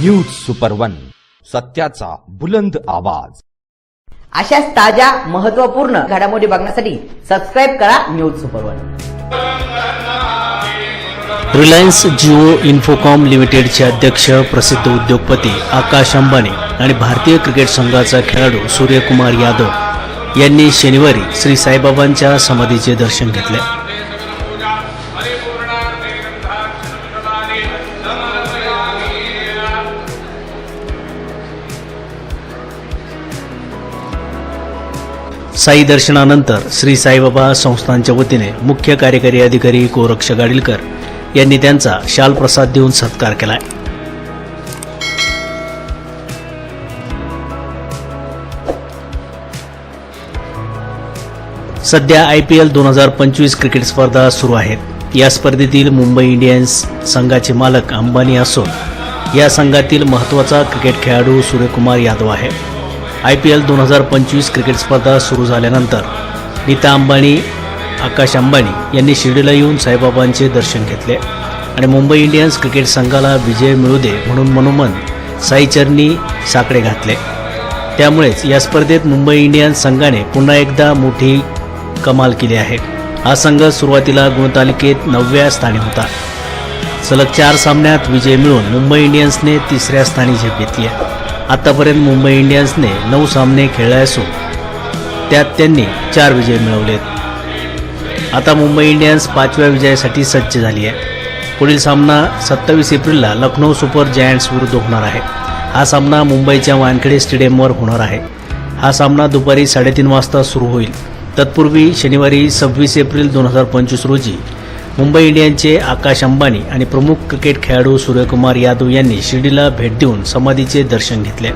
News super one सत्याचा बुलंद आवाज. अशाच ताज्या महत्त्वपूर्ण घडामोडी बघण्यासाठी सबस्क्राईब करा news super one Reliance Jio Infocomm लिमिटेडचे अध्यक्ष प्रसिद्ध उद्योगपती आकाश अंबानी आणि भारतीय क्रिकेट संघाचा खेळाडू सूर्यकुमार यादव यांनी शनिवारी श्री साईबाबांच्या समाधीचे दर्शन घेतले. साई दर्शनानंतर श्री साईबाबा संस्थांच्या वतीने मुख्य कार्यकारी अधिकारी गोरक्ष गाडीलकर यांनी त्यांचा शाल प्रसाद देऊन सत्कार केलाय सध्या आय पी एल दोन हजार पंचवीस क्रिकेट स्पर्धा सुरू आहेत. या स्पर्धेतील मुंबई इंडियन्स संघाचे मालक अंबानी असून या संघातील महत्त्वाचा क्रिकेट खेळाडू सूर्यकुमार यादव आहे. आय पी एल दोन हजार पंचवीस क्रिकेट स्पर्धा सुरू झाल्यानंतर नीता अंबानी आकाश अंबानी यांनी शिर्डीला येऊन साईबाबांचे दर्शन घेतले आणि मुंबई इंडियन्स क्रिकेट संघाला विजय मिळू दे म्हणून मनोमन साईचरणी साकडे घातले. त्यामुळेच या स्पर्धेत मुंबई इंडियन्स संघाने पुन्हा एकदा मोठी कमाल केली आहे. हा संघ सुरुवातीला गुणतालिकेत नवव्या स्थानी होता. सलग चार सामन्यात विजय मिळून मुंबई इंडियन्सने तिसऱ्या स्थानी झेप घेतली आहे. आतापर्यंत मुंबई इंडियन्सने नऊ सामने खेळले असून त्यात त्यांनी चार विजय मिळवलेत. आता मुंबई इंडियन्स पाचव्या विजयासाठी सज्ज झाली आहे. पुढील सामना सत्तावीस एप्रिलला लखनौ सुपर जायंट्स विरुद्ध होणार आहे. हा सामना मुंबईच्या वानखेडे स्टेडियमवर होणार आहे. हा सामना दुपारी साडेतीन वाजता सुरू होईल. तत्पूर्वी शनिवारी सव्वीस एप्रिल दोन हजार पंचवीस रोजी मुंबई इंडियन्सचे आकाश अंबानी आणि प्रमुख क्रिकेट खेळाडू सूर्यकुमार यादव यांनी शिर्डीला भेट देऊन समाधीचे दर्शन घेतले.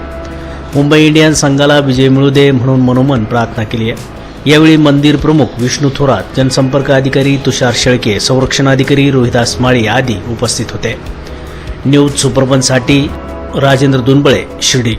मुंबई इंडियन्स संघाला विजय मिळू दे म्हणून मनोमन प्रार्थना केली आहे. यावेळी मंदिर प्रमुख विष्णू थोरात जनसंपर्क अधिकारी तुषार शेळके संरक्षण अधिकारी रोहिदास माळी आदी उपस्थित होते. न्यूज सुपरपनसाठी राजेंद्र दुनबळे शिर्डी.